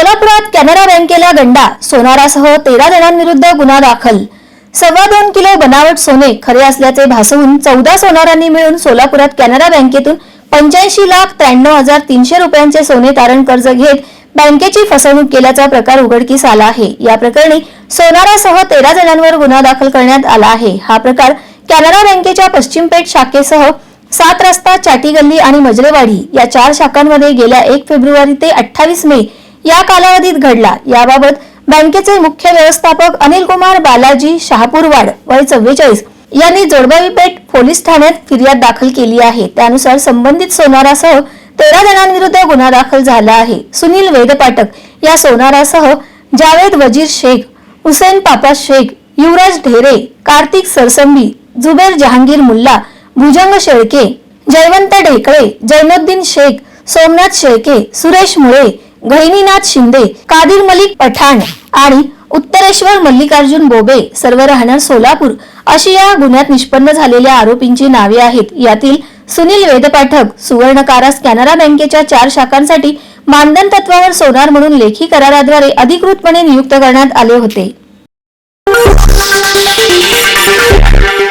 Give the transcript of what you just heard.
सोलापुरात कॅनरा बँकेला गंडा सोनारासह तेरा जणांविरुद्ध गुन्हा दाखल. सव्वा दोन किलो बनावट सोने खरे असल्याचे भासवून चौदा सोनारांनी मिळून सोलापुरात कॅनरा बँकेतून पंच्याऐंशी लाख त्र्याण्णव हजार तीनशे रुपयांचे सोने तारण कर्ज घेत बँकेची फसवणूक केल्याचा प्रकार उघडकीस आला आहे. या प्रकरणी सोनारासह तेरा जणांवर गुन्हा दाखल करण्यात आला आहे. हा प्रकार कॅनरा बँकेच्या पश्चिम पेठ शाखेसह सात रस्ता चाटी गल्ली आणि मजरेवाडी या चार शाखांमध्ये गेल्या एक फेब्रुवारी ते अठ्ठावीस मे या कालावधीत घडला. याबाबत बँकेचे मुख्य व्यवस्थापक अनिल कुमार बालाजी शहापूरवाड वय चव्वेचाळीस यांनी जोडबावी पेठ पोलीस ठाण्यात फिर्याद दाखल केली आहे. त्यानुसार संबंधित सोनारासह तेरा जणांविरुद्ध गुन्हा दाखल झाला आहे. सुनील वेदपाटक या सोनारासह जावेद वजीर शेख हुसेन पापा शेख युवराज ढेरे कार्तिक सरसंबी जुबेर जहांगीर मुल्ला भुजंग शेळके जयवंत ढेकळे जैनुद्दीन शेख सोमनाथ शेळके सुरेश मुळे गहिनीनाथ शिंदे कादिर मलिक पठाण आणि उत्तरेश्वर मल्लिकार्जुन बोबे सर्व राहणार सोलापूर अशी या गुन्ह्यात निष्पन्न झालेल्या आरोपींची नावे आहेत. यातील सुनील वेदपाठक सुवर्णकारास कॅनरा बँकेच्या चार शाखांसाठी मानधन तत्वावर सोनार म्हणून लेखी कराराद्वारे अधिकृतपणे नियुक्त करण्यात आले होते.